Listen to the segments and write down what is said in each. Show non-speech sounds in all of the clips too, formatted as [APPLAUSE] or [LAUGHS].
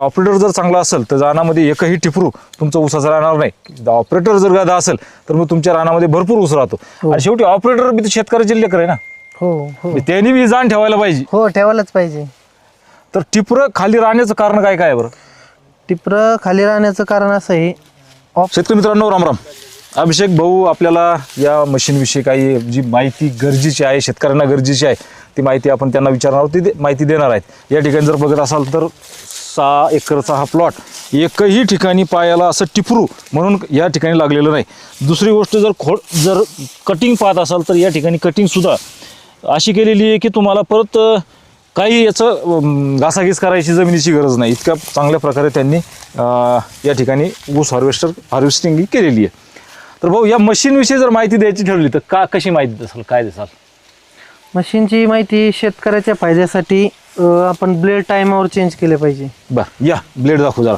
Operator जर चांगला असेल तर रानामध्ये एकही टिपरू तुमचं ऊसाचं राहणार नाही. ऑपरेटर जर गादा असेल तर मग तुमच्या रानामध्ये भरपूर ऊस राहतो. आणि शेवटी ऑपरेटर बी तर शेतकऱ्याचे लेकर आहे ना. हो हो. त्यांनी बी जाण ठेवायला पाहिजे. हो ठेवायलाच पाहिजे. तर टिपरं खाली राहण्याचं कारण काय काय बरं? टिपरं खाली राहण्याचं कारण असं आहे शेतकरी मित्रांनो राम राम. अभिषेक भाऊ आपल्याला या मशीनविषयी काही जी माहिती गरजेची आहे शेतकऱ्यांना गरजेची आहे ती माहिती आपण त्यांना विचारणार आहोत. ती दे- माहिती देणार आहेत. या ठिकाणी जर बघत असाल तर सहा एकरचा हा प्लॉट एकही ठिकाणी पायाला असं टिपरू म्हणून या ठिकाणी लागलेलं नाही. दुसरी गोष्ट जर खोड जर कटिंग पाहत असाल तर या ठिकाणी कटिंगसुद्धा अशी केलेली आहे की तुम्हाला परत काही याचं घासाघीस करायची जमिनीची गरज नाही. इतक्या चांगल्या प्रकारे त्यांनी या ठिकाणी ऊस हार्वेस्टर हार्वेस्टिंग केलेली आहे. तर भाऊ या मशीनविषयी जर माहिती द्यायची ठरली तर का कशी माहिती देसाल? काय देसाल? मशीनची माहिती शेतकऱ्याच्या फायद्यासाठी अं, आपण ब्लेड टायमावर चेंज केले पाहिजे. बर या ब्लेड दाखवू जरा.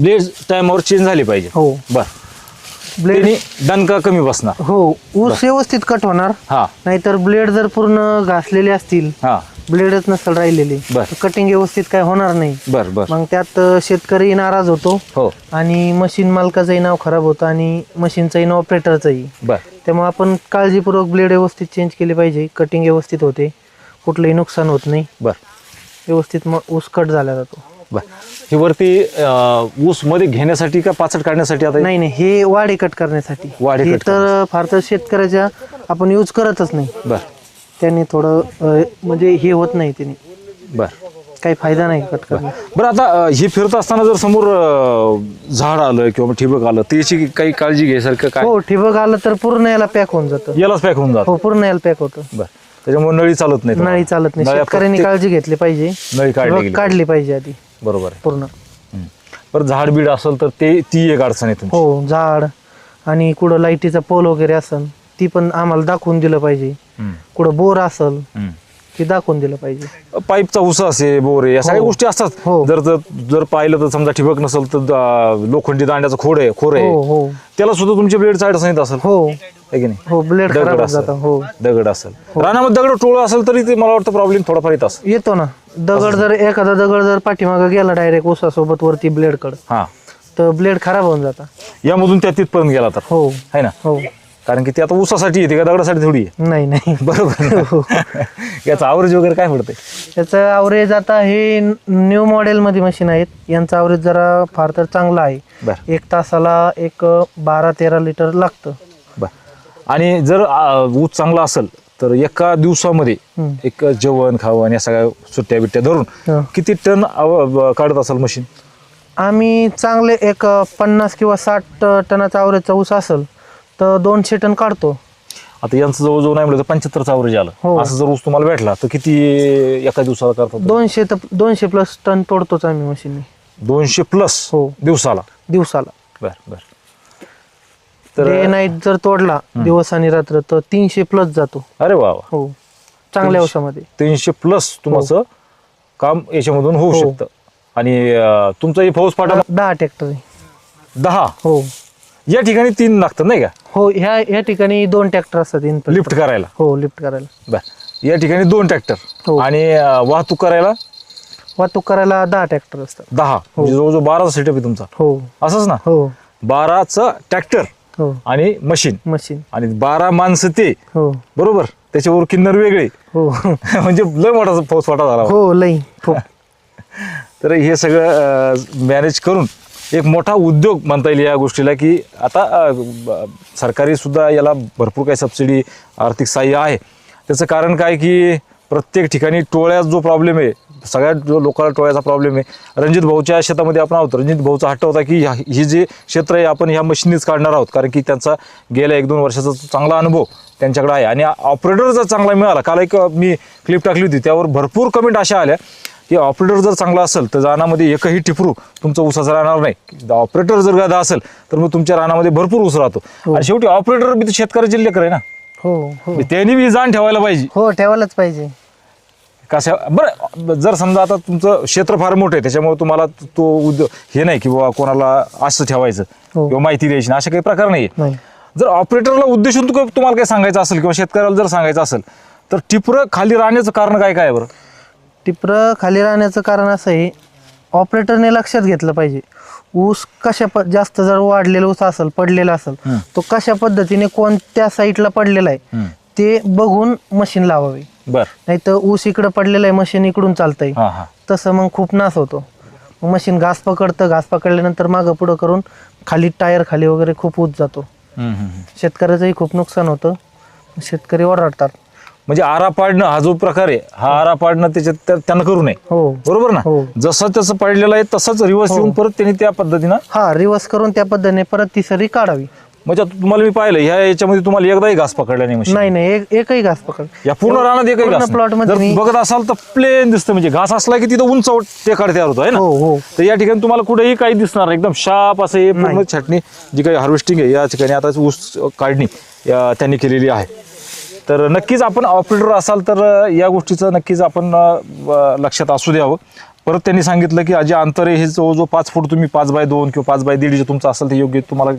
ब्लेड टायमावर चेंज झाली पाहिजे. हो. बर. ब्लेड त्यांनी दणका कमी बसणार. हो ऊस व्यवस्थित कट होणार. हा. नाहीतर ब्लेड जर पूर्ण घासलेले असतील हा. ब्लेडच नसेल राहिलेली. बर. कटिंग व्यवस्थित काय होणार नाही. बर बर. मग त्यात अं, शेतकरी नाराज होतो. हो. आणि मशीन मालकाचंही नाव खराब होतं आणि मशीनचंही नाव ऑपरेटरचंही बर. त्यामुळे आपण काळजीपूर्वक ब्लेड व्यवस्थित चेंज केली पाहिजे. कटिंग व्यवस्थित होते. कुठलंही नुकसान होत नाही. बर. व्यवस्थित मग ऊस कट झाला जातो. बर. ही वरती अं, ऊसमध्ये घेण्यासाठी का पाचट काढण्यासाठी आता नाही नाही. हे वाढे कट करण्यासाठी. वाढे हे कट तर फार तर शेतकऱ्याच्या आपण यूज करतच नाही. बर. त्यांनी थोडं अं, म्हणजे हे होत नाही त्यांनी बर. काही फायदा नाही कट करण्यात बरं. आता अं, हे फिरत असताना जर समोर अं, झाड आलं किंवा ठिबक आलं तर याची काही काळजी घ्यायसारखं काय? हो ठिबक आलं तर पूर्ण याला पॅक होऊन जातं. यालाच पॅक होऊन जात. हो पूर्ण याला पॅक होतं. बर. त्याच्यामुळे नळी चालत नाही नळी चालत नाही. नळ्या शेतकऱ्यांनी प्रत्येक- काळजी घेतली पाहिजे. नळी काढली ठिबक गेली काढली पाहिजे. आधी. बरोबर आहे. पूर्ण. हम्म. बरं झाड बीड असेल तर ते ती एक अडचण आहे तुमची. हो झाड आणि कुठं लाईटीचा पोल वगैरे असेल ती पण आम्हाला दाखवून दिलं पाहिजे. कुठं बोर असेल. ती दाखवून दिलं पाहिजे. पाईपचा उसा असे बोरे या सगळ्या हो. गोष्टी असतात. हो. जर जर जर पाहिलं तर समजा ठिबक नसेल तर दा- लोखंडी दांड्याचं खोड आहे खोर हो आहे. हो त्याला सुद्धा तुमचे ब्लेड साईड सांगित असेल. हो. आहे की नाही? हो ब्लेड दगड खराब होत असेल. जातं हो. दगड असेल. रानामध्ये दगड टोळ असेल तरी ते मला वाटतं प्रॉब्लेम थोडाफार येत असेल. येतो ना. दगड जर एखादा दगड जर पाठीमागं गेला डायरेक्ट ऊसासोबत वरती ब्लेड कड हा. तर ब्लेड खराब होऊन जाता. यामधून त्या तिथपर्यंत गेला तर. हो. आहे ना? हो. कारण की ते आता ऊसासाठी येते का दगडासाठी थोडी आहे. नाही नाही. [LAUGHS] बरोबर. [LAUGHS] हो. ना? याचं आवरेज वगैरे काय पडतंय? त्याचं आवरेज आता हे न्यू मॉडेल मध्ये मशीन आहेत. यांचं आवरेज जरा फार तर चांगलं आहे. बर. एक तासाला एक बारा तेरा लिटर लागतं. बर. आणि जर आ, ऊस चांगला असेल तर एका दिवसामध्ये हम्म. एक जेवण खावण या सगळ्या सुट्ट्या बिट्ट्या धरून. किती टन आव- ब- काढत असेल मशीन आम्ही चांगले एक पन्नास किंवा साठ टनाचा आवरेजचा ऊस असेल तर दोनशे टन काढतो. आता यांचं जवळजवळ नाही म्हणलं तर पंच्याहत्तरचं आवरेज आलं. हो. असं जर ऊस तुम्हाला भेटला तर किती एका दिवसाला करतात दोनशे तर दोनशे प्लस टन तोडतोच आम्ही मशीनने दोनशे प्लस हो. दिवसाला? दिवसाला. बर बर. तर डे नाईट जर तोडला दिवस आणि रात्र तर तीनशे प्लस जातो. अरे वा वा. हो. चांगल्या औषधामध्ये तीनशे प्लस तुमचं काम याच्यामधून होऊ हो. शकतं. आणि अं, तुमचा ही फौज पाटा दहा ट्रॅक्टर आहे. दहा? हो. या ठिकाणी तीन लागतात नाही का? हो ह्या ह्या ठिकाणी दोन ट्रॅक्टर असतात इन लिफ्ट करायला? हो लिफ्ट करायला. बर. या ठिकाणी दोन ट्रॅक्टर हो. आणि अं, वाहतूक करायला? वाहतूक करायला दहा ट्रॅक्टर असतात. दहा. म्हणजे जवळजवळ बाराचा सेटअप आहे तुमचा. हो. असंच ना? हो. बाराचं ट्रॅक्टर हो. आणि मशीन मशीन आणि बारा माणसं ते. हो. बरोबर? त्याच्यावर किन्नर वेगळे. हो. [LAUGHS] म्हणजे लय मोठा फौज फाटा झाला. हो लई. हो. [LAUGHS] तर हे सगळं मॅनेज करून एक मोठा उद्योग म्हणता येईल या गोष्टीला की आता सरकारीसुद्धा याला भरपूर काही सबसिडी आर्थिक सहाय्य आहे. त्याचं कारण काय की प्रत्येक ठिकाणी टोळ्याचा जो प्रॉब्लेम आहे सगळ्या जो लोकांना टोळ्याचा प्रॉब्लेम आहे रणजित भाऊच्या शेतामध्ये आपण आहोत. रणजित भाऊचा हट्ट होता की ह्या- ही जे क्षेत्र आहे आपण ह्या मशीनीच काढणार आहोत. कारण की त्यांचा गेल्या एक दोन वर्षाचा चांगला अनुभव त्यांच्याकडे आहे. आणि ऑपरेटर जर चांगला मिळाला काल एक मी क्लिप टाकली होती त्यावर भरपूर कमेंट अशा आल्या. की ऑपरेटर जर चांगला असेल तर रानामध्ये एकही टिपरू तुमचं ऊसाचं राहणार नाही. ऑपरेटर जर गादा असेल तर मग तुमच्या रानामध्ये भरपूर ऊस राहतो. आणि शेवटी ऑपरेटर बी शेतकऱ्याचे लेकर आहे ना. हो हो. त्यांनी बी जाण ठेवायला पाहिजे. हो ठेवायलाच पाहिजे. कशा बरं जर समजा आता तुमचं क्षेत्र फार मोठं आहे त्याच्यामुळे तुम्हाला तो उद्योग हे नाही की बाबा कोणाला असं ठेवायचं हो. किंवा माहिती द्यायची नाही असे काही प्रकार नाही. जर ऑपरेटरला उद्देशून तुम्हाला काही सांगायचं असेल किंवा शेतकऱ्याला जर सांगायचं असेल तर टिपरं खाली राहण्याचं कारण काय काय बरं? टिपरं खाली राहण्याचं कारण असं आहे ऑपरेटरने लक्षात घेतलं पाहिजे. ऊस कशा प जास्त जर वाढलेला ऊस असेल पडलेला असेल. तो कशा पद्धतीने कोणत्या साईडला पडलेला आहे. ते बघून मशीन लावावी. बर. नाही तर ऊस इकडं पडलेलं आहे मशीन इकडून चालतंय. हा हा. तसं मग खूप नाश होतो. मशीन घास पकडतं घास पकडल्यानंतर मागं पुढं करून खाली टायर खाली वगैरे खूप ऊस जातो. हम्म, हम्म, हम्म. शेतकऱ्याचंही खूप नुकसान होतं. शेतकरी ओरडतात. म्हणजे आरा पाडणं हा जो प्रकार आहे हा आरा पाडणं त्याच्यात त्या- त्यांना करू नये. हो. बरोबर ना? हो. जसं तसं पडलेलं आहे तसंच रिवर्स येऊन परत त्यांनी त्या पद्धतीनं हा रिवर्स करून त्या पद्धतीने परत ती सरी काढावी. म्हणजे आता तुम्हाला मी पाहिलं ह्या याच्यामध्ये तुम्हाला एकदाही घास पकडला नाही नाही नाही एक एकही घास पकड या पूर्ण रानात एकही घास प्लॉट. मध्ये जर मी- बघत असाल तर प्लेन दिसतं म्हणजे घास असला की तिथं उंच टेकाड तयार होतो आहे ना? हो हो. तर या ठिकाणी तुम्हाला कुठेही काही दिसणार नाही. एकदम शाप असं हे पूर्ण. छाटणी जी काही हार्वेस्टिंग आहे या ठिकाणी आता ऊस काढणी या त्यांनी केलेली आहे. तर नक्कीच आपण ऑपरेटर असाल तर या गोष्टीचं नक्कीच आपण अ, लक्षात असू द्यावं. परत त्यांनी सांगितलं की अजे अंतर आहे हे जो जो पाच फूट तुम्ही पाच बाय दोन किंवा पाच बाय दीड जे तुमचं असेल ते योग्य तुम्हाला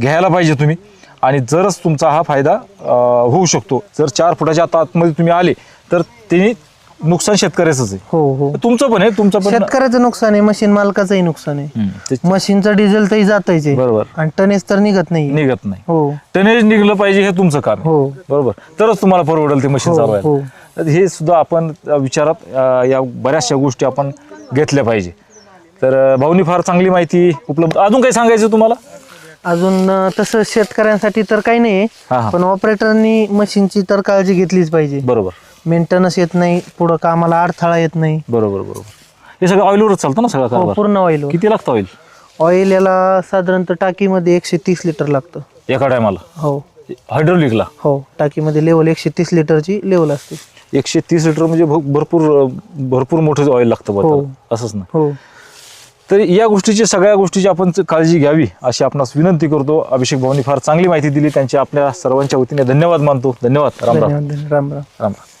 घ्यायला पाहिजे तुम्ही. आणि जरच तुमचा हा फायदा अ, होऊ शकतो. जर चार फुटाच्या आता आतमध्ये तुम्ही आले तर त्यांनी नुकसान शेतकऱ्याचंच आहे. हो हो. तुमचं पण आहे तुमचं पण शेतकऱ्याचं नुकसान आहे मशीन मालकाचंही नुकसान आहे. हम्म, ते मशीनचं डिझेल तरी जातच आहे. बरोबर. आणि टनेज तर निघत नाही. निघत नाही. हो. टनेज निघलं पाहिजे हे तुमचं काम आहे. हो. बरोबर. तरच तुम्हाला परवडेल ते मशीन हो, चालवायला. हो. तर हे सुद्धा आपण अ, विचारात अ, या बऱ्याचशा गोष्टी आपण घेतल्या पाहिजे. तर अ, भाऊनी फार चांगली माहिती उपलब्ध अजून काही सांगायचं तुम्हाला? अजून अं, तसं शेतकऱ्यांसाठी तर काही नाही हा, हा. पण ऑपरेटरनी मशीनची तर काळजी घेतलीच पाहिजे. बरोबर. मेंटेनन्स येत नाही पुढं कामाला अडथळा येत नाही. बरोबर बरोबर. हे सगळं ऑइलवरच चालतं ना सगळं हो, कारभार? पूर्ण ऑइल किती लागतं ऑइल ऑइल याला साधारणतः टाकीमध्ये एकशे तीस लिटर लागतं. एका टायमाला? हो. हायड्रोलिकला हो टाकीमध्ये लेवल एकशे तीस लिटरची लेवल असते. एकशे तीस लिटर म्हणजे भर- भरपूर अ, भरपूर मोठं ऑइल लागतं बुवा हो. असंच ना? हो. तर या गोष्टीची सगळ्या गोष्टीची आपण काळजी घ्यावी अशी आपणास विनंती करतो. अभिषेक भाऊनी फार चांगली माहिती दिली. त्यांच्या आपल्या सर्वांच्या वतीने धन्यवाद मानतो. धन्यवाद. राम राम. धन्यवाद धन्यवाद. राम राम. राम राम.